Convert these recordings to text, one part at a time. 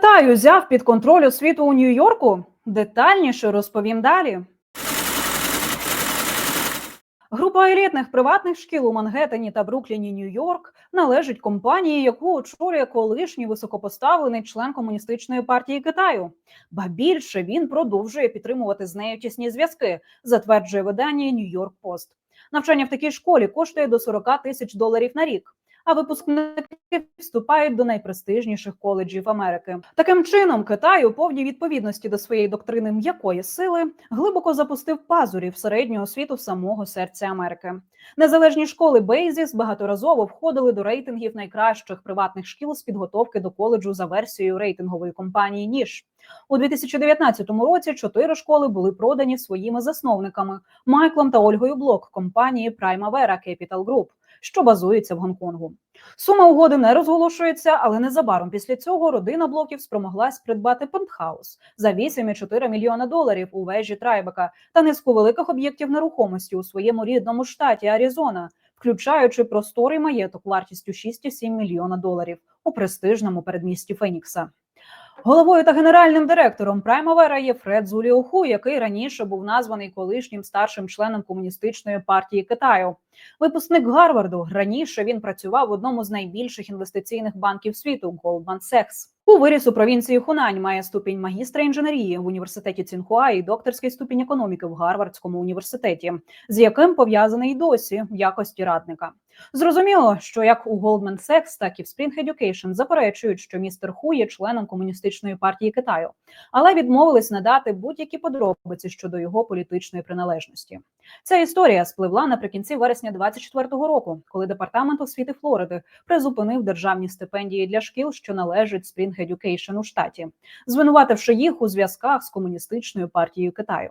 Китай узяв під контроль освіту у Нью-Йорку? Детальніше розповім далі. Група елітних приватних шкіл у Мангеттені та Брукліні, Нью-Йорк, належить компанії, яку очолює колишній високопоставлений член комуністичної партії Китаю. Ба більше він продовжує підтримувати з нею тісні зв'язки, затверджує видання Нью-Йорк Пост. Навчання в такій школі коштує до 40 тисяч доларів на рік. А випускники вступають до найпрестижніших коледжів Америки. Таким чином, Китай у повній відповідності до своєї доктрини м'якої сили глибоко запустив пазурі в середню освіту самого серця Америки. Незалежні школи Бейзіс багаторазово входили до рейтингів найкращих приватних шкіл з підготовки до коледжу за версією рейтингової компанії Ніж. У 2019 році чотири школи були продані своїми засновниками Майклом та Ольгою Блок компанії Primavera Capital Group, що базується в Гонконгу. Сума угоди не розголошується, але незабаром після цього родина блоків спромоглась придбати пентхаус за 8,4 мільйона доларів у вежі Трайбека та низку великих об'єктів нерухомості у своєму рідному штаті Аризона, включаючи просторий маєток вартістю 6,7 мільйона доларів у престижному передмісті Фенікса. Головою та генеральним директором Праймавера є Фред Зуліоху, який раніше був названий колишнім старшим членом комуністичної партії Китаю. Випускник Гарварду раніше він працював в одному з найбільших інвестиційних банків світу Goldman Sachs. У виріс у провінції Хунань має ступінь магістра інженерії в університеті Цінхуа і докторський ступінь економіки в Гарвардському університеті, з яким пов'язаний досі в якості радника. Зрозуміло, що як у Goldman Sachs, так і в Spring Education заперечують, що містер Ху є членом комуністичної партії Китаю, але відмовились надати будь-які подробиці щодо його політичної приналежності. Ця історія спливла наприкінці вересня 24-го року, коли департамент освіти Флориди призупинив державні стипендії для шкіл, що належать Spring Education у штаті, звинувативши їх у зв'язках з комуністичною партією Китаю.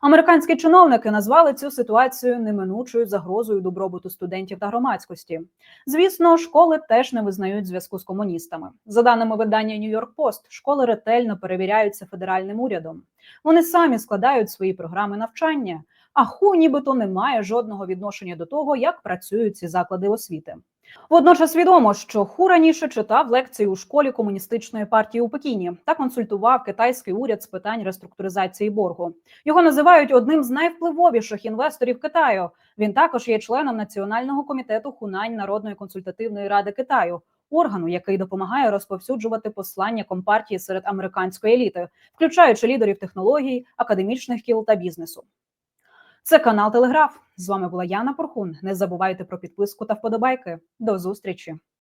Американські чиновники назвали цю ситуацію неминучою загрозою добробуту студентів та громадськості. Звісно, школи теж не визнають зв'язку з комуністами. За даними видання Нью-Йорк Пост, школи ретельно перевіряються федеральним урядом. Вони самі складають свої програми навчання. А ху нібито не має жодного відношення до того, як працюють ці заклади освіти. Водночас відомо, що ху раніше читав лекції у школі комуністичної партії у Пекіні та консультував китайський уряд з питань реструктуризації боргу. Його називають одним з найвпливовіших інвесторів Китаю. Він також є членом національного комітету Хунань Народної консультативної ради Китаю. Органу, який допомагає розповсюджувати послання компартії серед американської еліти, включаючи лідерів технологій, академічних кіл та бізнесу. Це канал Телеграф. З вами була Яна Порхун. Не забувайте про підписку та вподобайки. До зустрічі.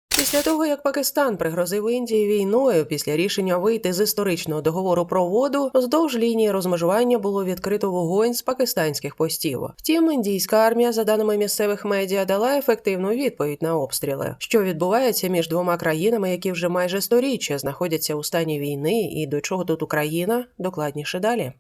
Після того, як Пакистан пригрозив Індії війною після рішення вийти з історичного договору про воду, вздовж лінії розмежування було відкрито вогонь з пакистанських постів. Втім, індійська армія, за даними місцевих медіа, дала ефективну відповідь на обстріли, що відбувається між двома країнами, які вже майже сторіччя знаходяться у стані війни, і до чого тут Україна докладніше далі.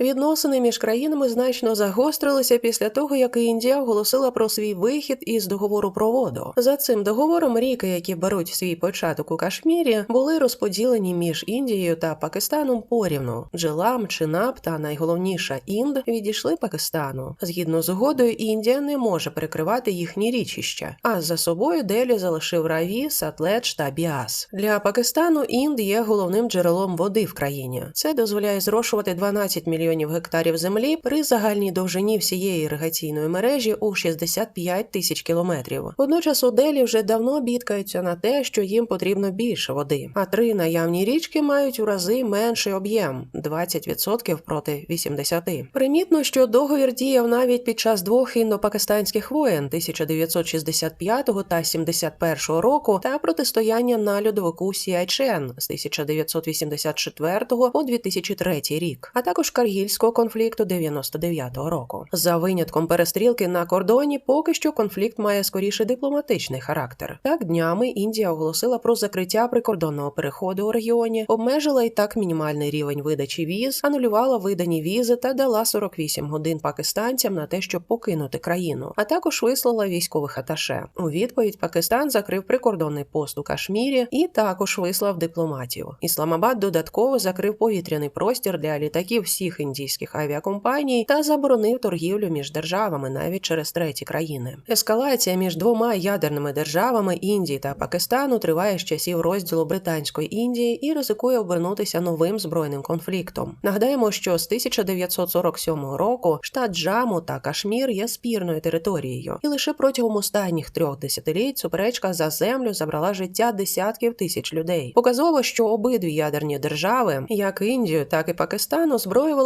Відносини між країнами значно загострилися після того, як Індія оголосила про свій вихід із договору про воду. За цим договором ріки, які беруть свій початок у Кашмірі, були розподілені між Індією та Пакистаном порівну. Джилам, Чинаб та найголовніша Інд відійшли Пакистану. Згідно з угодою, Індія не може перекривати їхні річища. А за собою Делі залишив Раві, Сатледж та Біас. Для Пакистану Інд є головним джерелом води в країні. Це дозволяє зрошувати 12 мільйонів мільйонів гектарів землі при загальній довжині всієї іригаційної мережі у 65 тисяч кілометрів. Водночас у Делі вже давно бідкаються на те, що їм потрібно більше води. А три наявні річки мають у рази менший об'єм 20% проти 80%. Примітно, що договір діяв навіть під час двох індопакистанських воєн 1965 та 71 року та протистояння на льодовику Сіайчен з 1984 по 2003 рік, а також Каргіль ізраїльського конфлікту 99-го року. За винятком перестрілки на кордоні, поки що конфлікт має скоріше дипломатичний характер. Так днями Індія оголосила про закриття прикордонного переходу у регіоні, обмежила і так мінімальний рівень видачі віз, анулювала видані візи та дала 48 годин пакистанцям на те, щоб покинути країну, а також вислала військових аташе. У відповідь Пакистан закрив прикордонний пост у Кашмірі і також вислав дипломатів. Ісламабад додатково закрив повітряний простір для літаків всіх індійських авіакомпаній та заборонив торгівлю між державами навіть через треті країни. Ескалація між двома ядерними державами Індії та Пакистану триває з часів розділу Британської Індії і ризикує обернутися новим збройним конфліктом. Нагадаємо, що з 1947 року штат Джаму та Кашмір є спірною територією, і лише протягом останніх трьох десятиліть суперечка за землю забрала життя десятків тисяч людей. Показово, що обидві ядерні держави, як Індію, так і Пакистан,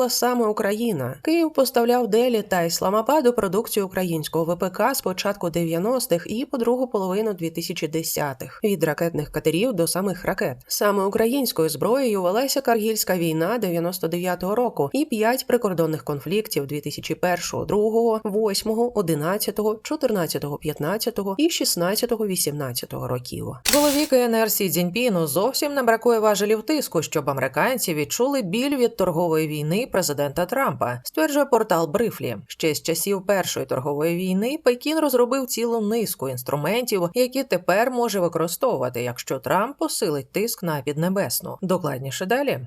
озброювала саме Україна. Київ поставляв Делі та Ісламабаду продукцію українського ВПК з початку 90-х і по другу половину 2010-х. від ракетних катерів до самих ракет. Саме українською зброєю велася Каргільська війна 99-го року і п'ять прикордонних конфліктів 2001, 2, 8, 11, 14, 15 і 16, 18 років. Голові КНР Сі Цзіньпіну зовсім не бракує важелів тиску, щоб американці відчули біль від торгової війни президента Трампа, стверджує портал Брифлі. Ще з часів першої торгової війни Пекін розробив цілу низку інструментів, які тепер може використовувати, якщо Трамп посилить тиск на піднебесну. Докладніше далі.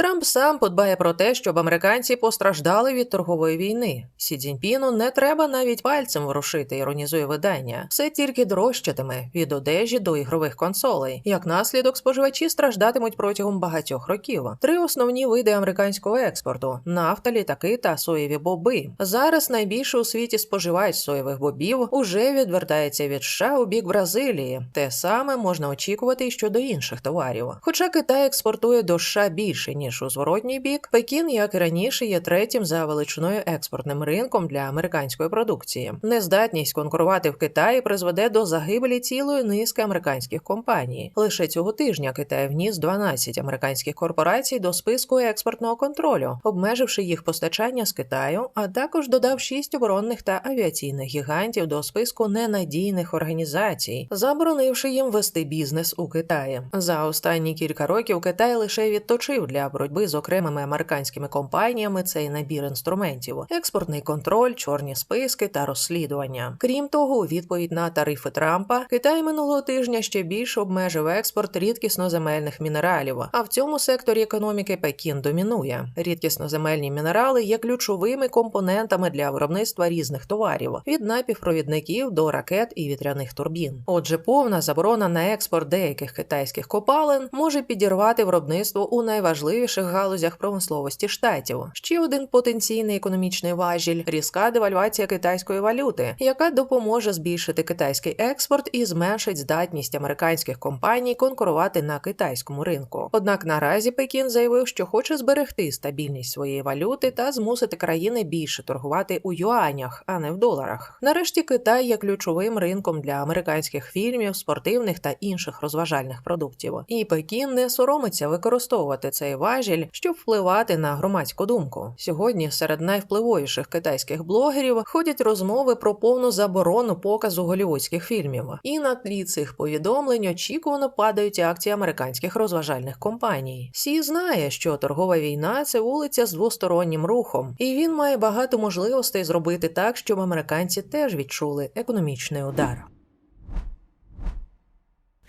Трамп сам подбає про те, щоб американці постраждали від торгової війни. Сі Цзіньпіну не треба навіть пальцем ворушити, іронізує видання. Все тільки дорожчатиме від одежі до ігрових консолей. Як наслідок, споживачі страждатимуть протягом багатьох років. Три основні види американського експорту: нафта, літаки та соєві боби. Зараз найбільше у світі споживач соєвих бобів уже відвертається від США у бік Бразилії. Те саме можна очікувати і щодо інших товарів. Хоча Китай експортує до США більше ніж у зворотній бік, Пекін, як і раніше, є третім за величиною експортним ринком для американської продукції. Нездатність конкурувати в Китаї призведе до загибелі цілої низки американських компаній. Лише цього тижня Китай вніс 12 американських корпорацій до списку експортного контролю, обмеживши їх постачання з Китаю, а також додав 6 оборонних та авіаційних гігантів до списку ненадійних організацій, заборонивши їм вести бізнес у Китаї. За останні кілька років Китай лише відточив для боротьби з окремими американськими компаніями цей набір інструментів: експортний контроль, чорні списки та розслідування. Крім того, у відповідь на тарифи Трампа Китай минулого тижня ще більше обмежив експорт рідкісноземельних мінералів. А в цьому секторі економіки Пекін домінує. Рідкісноземельні мінерали є ключовими компонентами для виробництва різних товарів від напівпровідників до ракет і вітряних турбін. Отже, повна заборона на експорт деяких китайських копалин може підірвати виробництво у найважливіших галузях промисловості штатів. Ще один потенційний економічний важіль різка девальвація китайської валюти, яка допоможе збільшити китайський експорт і зменшить здатність американських компаній конкурувати на китайському ринку. Однак наразі Пекін заявив, що хоче зберегти стабільність своєї валюти та змусити країни більше торгувати у юанях, а не в доларах. Нарешті Китай є ключовим ринком для американських фільмів, спортивних та інших розважальних продуктів. І Пекін не соромиться використовувати цей важіль, щоб впливати на громадську думку. Сьогодні серед найвпливовіших китайських блогерів ходять розмови про повну заборону показу голівудських фільмів. І на тлі цих повідомлень очікувано падають акції американських розважальних компаній. Сі знає, що торгова війна це вулиця з двостороннім рухом, і він має багато можливостей зробити так, щоб американці теж відчули економічний удар.